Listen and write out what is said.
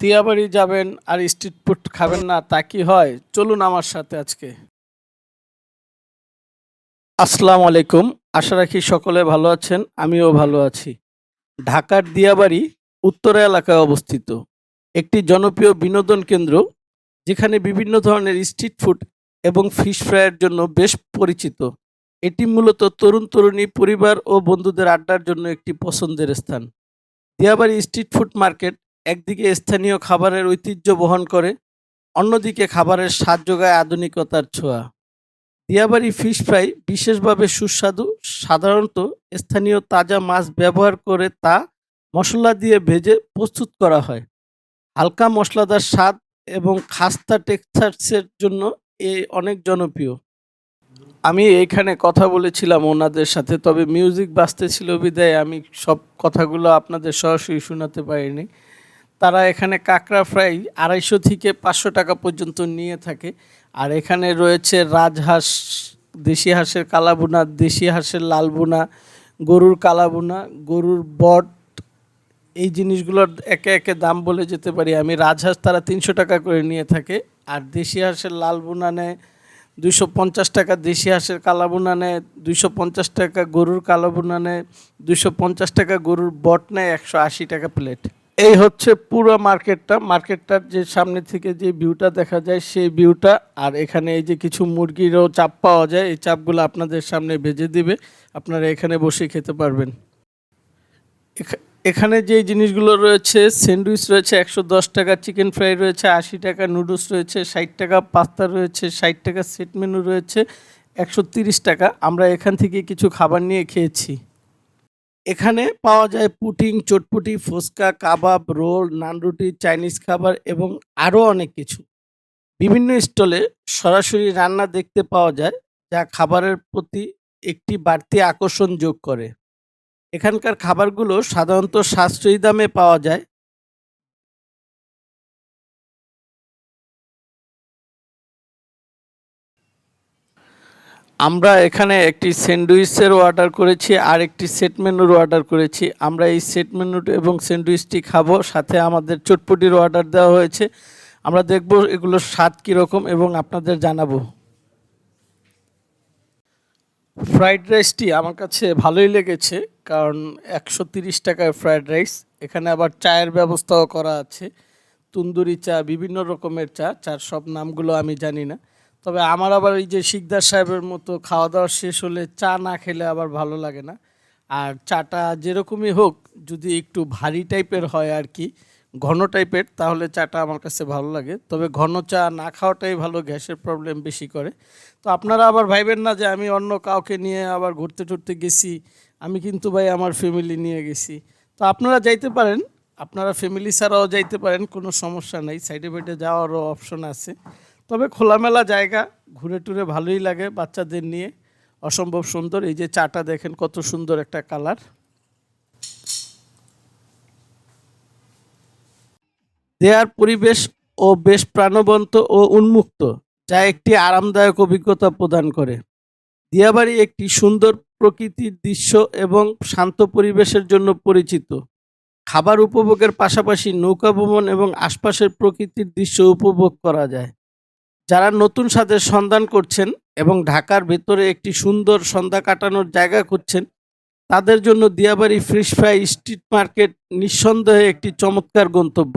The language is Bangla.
দিয়াবাড়ি যাবেন আর স্ট্রিট ফুড খাবেন না, তা কি হয়? চলুন আমার সাথে আজকে। আসসালামু আলাইকুম, আশা রাখি সকলে ভালো আছেন, আমিও ভালো আছি। ঢাকার দিয়াবাড়ি উত্তরা এলাকায় অবস্থিত। একটি জনপ্রিয় বিনোদন কেন্দ্র, যেখানে বিভিন্ন ধরনের স্ট্রিট ফুড এবং ফিশ ফ্রাইয়ের জন্য বেশ পরিচিত। এটি মূলত তরুণ তরুণী পরিবার ও বন্ধুদের আড্ডার জন্য একটি পছন্দের স্থান। দিয়াবাড়ি স্ট্রিট ফুড মার্কেট একদিকে স্থানীয় খাবারের ঐতিহ্য বহন করে, অন্যদিকে খাবারের স্বাদ যোগায় আধুনিকতার ছোঁয়া। দিয়াবাড়ি ফিশ ফ্রাই বিশেষভাবে সুস্বাদু, সাধারণত স্থানীয় তাজা মাছ ব্যবহার করে তা মশলা দিয়ে ভেজে প্রস্তুত করা হয়। হালকা মশলাদার স্বাদ এবং খাস্তা টেক্সার্সের জন্য এ অনেক জনপ্রিয়। আমি এইখানে কথা বলেছিলাম ওনাদের সাথে, তবে মিউজিক বাজতেছিল বিদায়, আমি সব কথাগুলো আপনাদের সরাসরি শোনাতে পারিনি। তারা এখানে কাঁকড়া ফ্রাই আড়াইশো থেকে পাঁচশো টাকা পর্যন্ত নিয়ে থাকে। আর এখানে রয়েছে রাজহাঁস দেশি হাঁসের কালাবুনা দেশি হাঁসের লালবুনা গরুর কালাবুনা গরুর বট। এই জিনিসগুলোর একে একে দাম বলে যেতে পারি। আমি রাজহাঁস তারা তিনশো টাকা করে নিয়ে থাকে। আর দেশি হাঁসের লাল বুনা নেয় দুইশো পঞ্চাশ টাকা, দেশি হাঁসের কালা বুনা নেয় দুইশো পঞ্চাশ টাকা, গরুর কালো বুনা নেয় দুইশো পঞ্চাশ টাকা, গরুর বট নেয় একশো আশি টাকা প্লেট। এই হচ্ছে পুরো মার্কেটটা। মার্কেটটার যে সামনে থেকে যে ভিউটা দেখা যায়, সেই ভিউটা। আর এখানে এই যে কিছু মুরগিরও চাপ পাওয়া যায়, এই চাপগুলো আপনাদের সামনে ভেজে দিবে। আপনারা এখানে বসে খেতে পারবেন। এখা- এখানে যে জিনিসগুলো রয়েছে, স্যান্ডউইচ রয়েছে একশো দশ টাকা, চিকেন ফ্রাই রয়েছে আশি টাকা, নুডলস রয়েছে ষাট টাকা, পাস্তা রয়েছে ষাট টাকা, সেট মেনু রয়েছে একশো তিরিশ টাকা। আমরা এখান থেকে কিছু খাবার নিয়ে খেয়েছি। এখানে পাওয়া যায় পুটিং চটপুটি, ফুচকা, কাবাব, রোল নানরুটি চাইনিজ খাবার এবং আরও অনেক কিছু। বিভিন্ন স্টলে সরাসরি রান্না দেখতে পাওয়া যায়, যা খাবারের প্রতি একটি বাড়তি আকর্ষণ যোগ করে। এখানকার খাবারগুলো সাধারণত সাশ্রয়ী দামে পাওয়া যায় আমরা এখানে একটি স্যান্ডউইচের অর্ডার করেছি আর একটি সেট মেনুর অর্ডার করেছি। আমরা এই সেট মেনু এবং স্যান্ডউইচটি খাব, সাথে আমাদের চটপটির অর্ডার দেওয়া হয়েছে। আমরা দেখব এগুলোর স্বাদ কীরকম এবং আপনাদের জানাব। ফ্রাইড রাইসটি আমার কাছে ভালোই লেগেছে, কারণ একশো তিরিশ টাকায় ফ্রাইড রাইস। এখানে আবার চায়ের ব্যবস্থাও করা আছে। তন্দুরি চা, বিভিন্ন রকমের চা, চার সব নামগুলো আমি জানি না। তবে আমার আবার এই যে শিকদার সাহেবের মতো খাওয়া দাওয়া শেষ হলে চা না খেলে আবার ভালো লাগে না। আর চাটা যেরকমই হোক, যদি একটু ভারী টাইপের হয় আর কি, ঘন টাইপের, তাহলে চাটা আমার কাছে ভালো লাগে। তবে ঘন চা না খাওয়াটাই ভালো, গ্যাসের প্রবলেম বেশি করে। তো আপনারা আবার ভাইবেন না যে আমি অন্য কাউকে নিয়ে আবার ঘুরতে টুরতে গেছি, আমি কিন্তু ভাই আমার ফ্যামিলি নিয়ে গেছি। তো আপনারা যাইতে পারেন, আপনারা ফ্যামিলি ছাড়াও যাইতে পারেন, কোনো সমস্যা নেই। সাইডে বাইডে যাওয়ারও অপশন আছে। তবে খোলামেলা জায়গা, ঘুরে টুরে ভালোই লাগে বাচ্চাদের নিয়ে। অসম্ভব সুন্দর, এই যে চাটা দেখেন কত সুন্দর একটা কালার। দেয়ার পরিবেশ ও বেশ প্রাণবন্ত ও উন্মুক্ত, যা একটি আরামদায়ক অভিজ্ঞতা প্রদান করে। দিয়াবাড়ি একটি সুন্দর প্রকৃতির দৃশ্য এবং শান্ত পরিবেশের জন্য পরিচিত। খাবার উপভোগের পাশাপাশি নৌকা ভ্রমণ এবং আশপাশের প্রকৃতির দৃশ্য উপভোগ করা যায়। যারা নতুন স্বাদের সন্ধান করছেন এবং ঢাকার ভেতরে একটি সুন্দর সন্ধ্যা কাটানোর জায়গা করছেন তাদের জন্য Diabari fish fry street market নিঃসন্দেহে একটি চমৎকার গন্তব্য।